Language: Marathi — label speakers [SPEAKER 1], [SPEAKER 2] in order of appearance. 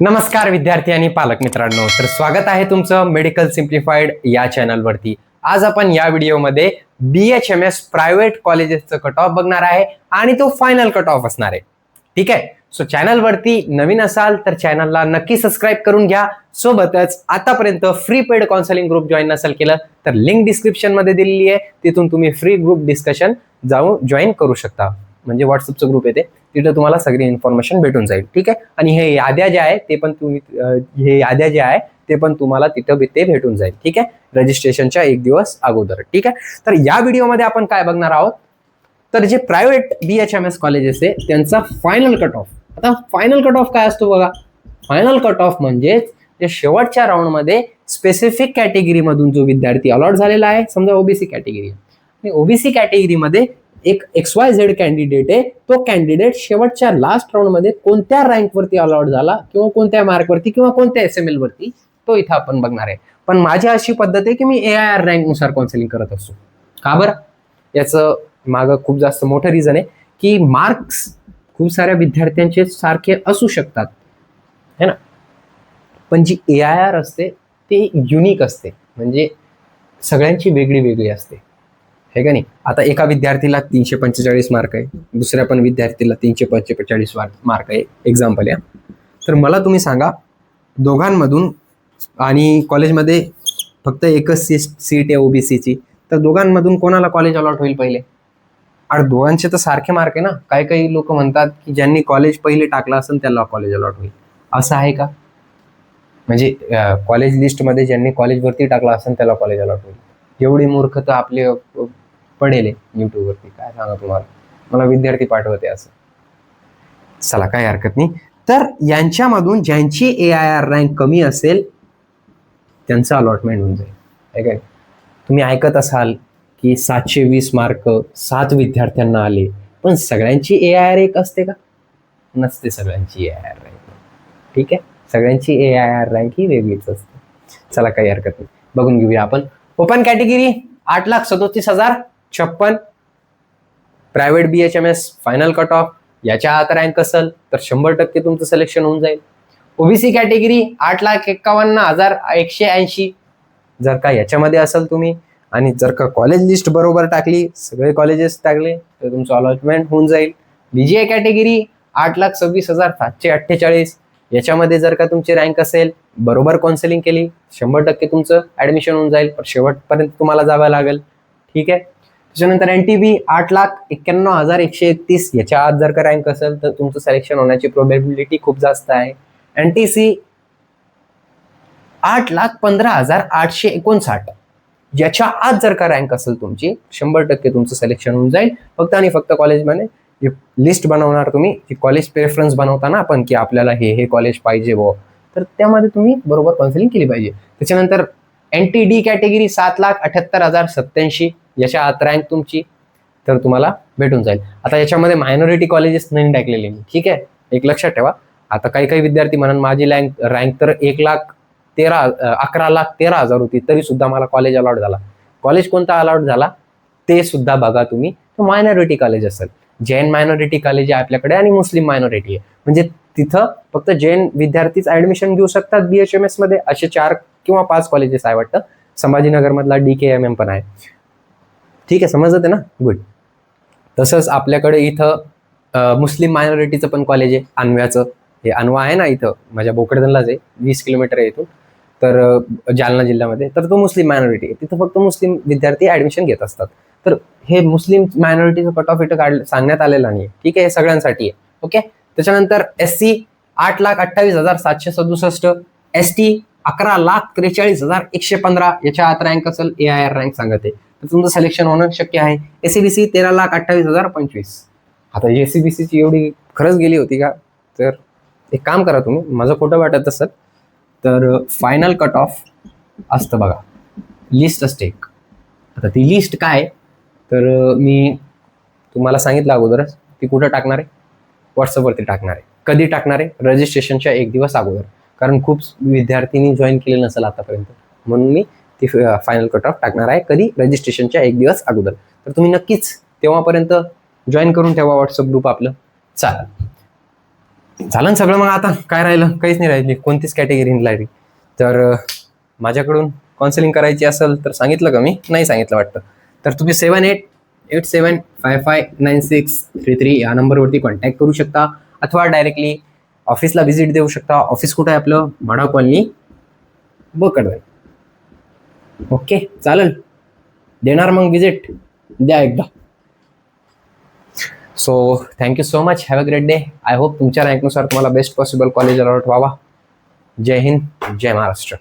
[SPEAKER 1] नमस्कार विद्यार्थी आणि पालक मित्रांनो. तर स्वागत आहे तुमचं मेडिकल सिम्प्लिफाईड या चॅनलवरती आज आपण या व्हिडिओमध्ये B H M S private कॉलेजेसचं cut off बघणार आहे आणि तो फायनल कट ऑफ असणार आहे. ठीक आहे? सो चॅनलवरती नवीन असाल तर चॅनलला नक्की सबस्क्राईब करून घ्या. सोबतच आतापर्यंत free paid counselling group join नसेल केलं तर लिंक डिस्क्रिप्शनमध्ये दिलेली आहे. तिथून तुम्ही फ्री ग्रुप डिस्कशन जाऊन जॉईन करू शकता. म्हणजे व्हॉट्सअपचं ग्रुप येते तिथं तुम्हाला सगळी इन्फॉर्मेशन भेटून जाईल ठीक आहे? आणि हे याद्या ज्या आहे ते पण तुम्ही हे याद्या ज्या आहे ते पण तुम्हाला तिथं ते भेटून जाईल ठीक आहे? रजिस्ट्रेशनच्या एक दिवस अगोदर ठीक आहे? तर या व्हिडिओमध्ये आपण काय बघणार आहोत? तर जे private B H M S colleges आहे त्यांचा फायनल कट ऑफ आता फायनल कट ऑफ काय असतो बघा? फायनल कट ऑफ म्हणजे जे शेवटच्या राऊंडमध्ये स्पेसिफिक कॅटेगरीमधून जो विद्यार्थी अलॉट झालेला आहे समजा ओबीसी कॅटेगरी आणि ओबीसी कॅटेगरीमध्ये एक एक्स वाय झेड कॅन्डिडेट आहे तो कॅन्डिडेट शेवटच्या लास्ट राऊंडमध्ये कोणत्या रँकवरती अलॉट झाला किंवा कोणत्या मार्कवरती किंवा कोणत्या एस एम एल वरती तो इथं आपण बघणार आहे. पण माझी अशी पद्धत आहे की मी ए आय आर रँकनुसार काउन्सिलिंग करत असतो. का बरं? याचं मागं खूप जास्त मोठं रिझन आहे की मार्क्स खूप साऱ्या विद्यार्थ्यांचे सारखे असू शकतात. है ना? पण जी ए आय आर असते ती युनिक असते. म्हणजे सगळ्यांची वेगळी वेगळी असते. आहे का नाही? आता एका विद्यार्थीला तीनशे पंचेचाळीस मार्क आहे दुसऱ्या पण विद्यार्थीला तीनशे पंचेचाळीस मार्क आहे. एक्झाम्पल या. तर मला तुम्ही सांगा दोघांमधून आणि कॉलेजमध्ये फक्त एकच सी सीट आहे ओबीसीची तर दोघांमधून कोणाला कॉलेज अलॉट होईल पहिले? आणि दोघांचे तर सारखे मार्क आहे ना. काही काही लोक म्हणतात की ज्यांनी कॉलेज पहिले टाकलं असेल त्याला कॉलेज अलॉट होईल. असं आहे का? म्हणजे कॉलेज लिस्टमध्ये ज्यांनी कॉलेजवरती टाकलं असेल त्याला कॉलेज अलॉट होईल. एवढी मूर्ख तर आपले पडेल युट्यूबवरती. काय सांगा तुम्हाला? मला विद्यार्थी पाठवते असं. चला काही हरकत नाही. तर यांच्यामधून ज्यांची ए आय आर रँक कमी असेल त्यांचं अलॉटमेंट होऊन जाईल. आहे काय तुम्ही ऐकत असाल की सातशे वीस मार्क सात विद्यार्थ्यांना आले पण सगळ्यांची ए आय आर एक असते का? नसते सगळ्यांची ए आय आर रँक ठीक आहे? सगळ्यांची ए आय आर रँक ही वेगळीच असते. चला काही हरकत नाही. बघून घेऊया आपण. ओपन कॅटेगरी आठ लाख सदोतीस हजार. छप्पन. Private B H M S final cut off याच्या आत रँक असेल तर शंभर टक्के तुमचं सिलेक्शन होऊन जाईल. ओबीसी कॅटेगरी आठ लाख एक्कावन्न हजार एकशे ऐंशी. जर का याच्यामध्ये असेल तुम्ही आणि जर का कॉलेज लिस्ट बरोबर टाकली सगळे कॉलेजेस टाकले तर तुमचं अलॉटमेंट होऊन जाईल. बीजीआय कॅटेगरी आठ लाख सव्वीस हजार सातशे अठ्ठेचाळीस. याच्यामध्ये जर का तुमची रँक असेल बरोबर काउन्सिलिंग केली शंभर टक्के तुमचं ऍडमिशन होऊन जाईल पण शेवटपर्यंत तुम्हाला जावं लागेल. ठीक आहे? त्याच्यानंतर एन टी बी आठ लाख एक्क्याण्णव हजार एकशे एकतीस. याच्या आत जर का रँक असेल तर तुमचं सिलेक्शन होण्याची प्रोबेबिलिटी खूप जास्त आहे. एन टी सी आठ लाख पंधरा हजार आठशे एकोणसाठ. याच्या आत जर का रँक असेल तुमची शंभर टक्के तुमचं सिलेक्शन होऊन जाईल. फक्त आणि फक्त कॉलेजमध्ये लिस्ट बनवणार तुम्ही की कॉलेज प्रेफरन्स बनवताना आपण की आपल्याला हे हे कॉलेज पाहिजे व तर त्यामध्ये तुम्ही बरोबर कॉन्सिलिंग केली पाहिजे. त्याच्यानंतर एन टी डी कॅटेगरी सात लाख अठ्याहत्तर हजार सत्याऐंशी याच्या आत रँक तुमची तर तुम्हाला भेटून जाईल. आता याच्यामध्ये मायनॉरिटी कॉलेजेस नाही टाकलेले ठीक आहे? एक लक्षात ठेवा. आता काही काही विद्यार्थी म्हणाल माझी रँक रँक तर एक लाख तेरा अकरा लाख तेरा हजार होती तरी सुद्धा मला कॉलेज अलॉट झाला. कॉलेज कोणता अलॉट झाला? ते सुद्धा बघा तुम्ही. मायनॉरिटी कॉलेज असेल. जैन मायनॉरिटी कॉलेज आहे आपल्याकडे आणि मुस्लिम मायनॉरिटी आहे. म्हणजे तिथं फक्त जैन विद्यार्थीच ऍडमिशन घेऊ शकतात बी एच एम एसमध्ये. असे चार किंवा पाच कॉलेजेस आहे वाटतं. संभाजीनगरमधला डी के एम एम पण आहे. ठीक आहे समजत आहे ना? गुड तसंच आपल्याकडे इथं मुस्लिम मायनॉरिटीचं पण कॉलेज आहे अनव्याचं. हे अनवा आहे ना इथं? माझ्या बोकडधनलाच आहे. वीस किलोमीटर आहे इथून. तर जालना जिल्ह्यामध्ये. तर तो मुस्लिम मायनॉरिटी आहे. तिथं फक्त मुस्लिम विद्यार्थी ॲडमिशन घेत असतात. तर हे मुस्लिम मायनॉरिटीचं कट ऑफ इथं काढ सांगण्यात आलेलं नाही ठीक आहे हे सगळ्यांसाठी आहे. ओके त्याच्यानंतर एस सी आठ लाख अठ्ठावीस हजार सातशे सदुसष्ट. एस टी अकरा लाख त्रेचाळीस हजार एकशे पंधरा याच्या आत रँक असेल ए आय आर रँक सांगत. आहे तर तुमचं सिलेक्शन होणं शक्य आहे. एसीबीसी तेरा लाख अठ्ठावीस हजार पंचवीस. आता एसीबीसीची एवढी खरंच गेली होती का? तर एक काम करा तुम्ही माझं खोटं वाटत असेल तर फायनल कट ऑफ असतं बघा. लिस्ट असते एक. आता ती लिस्ट काय? तर मी तुम्हाला सांगितलं अगोदरच ती कुठं टाकणार आहे? व्हॉट्सअपवरती टाकणार आहे. कधी टाकणार आहे? रजिस्ट्रेशनच्या एक दिवस अगोदर. कारण खूप विद्यार्थ्यांनी जॉईन केले नसेल आतापर्यंत. म्हणून मी ती फायनल कट ऑफ टाकणार आहे. कधी? रजिस्ट्रेशनच्या एक दिवस अगोदर. तर तुम्ही नक्कीच तेव्हापर्यंत जॉईन करून ठेवा व्हॉट्सअप ग्रुप आपलं. चालेल. झालं सगळं मग आता? काय राहिलं? काहीच नाही राहिली. कोणतीच कॅटेगरी राहिली. तर माझ्याकडून काउन्सिलिंग करायची असेल तर सांगितलं का मी? नाही सांगितलं वाटतं. तर तुम्ही seven eight eight seven five five nine six three three या नंबरवरती कॉन्टॅक्ट करू शकता. अथवा डायरेक्टली ऑफिसला व्हिजिट देऊ शकता. ऑफिस कुठं आहे आपलं? माडा कॉलनी बकडवे ओके चालेल. देणार मग विजिट द्या एकदा. So thank you so much have a great day I hope तुमच्या रँकनुसार तुम्हाला बेस्ट पॉसिबल कॉलेज अलॉट व्हावा. जय हिंद जय महाराष्ट्र.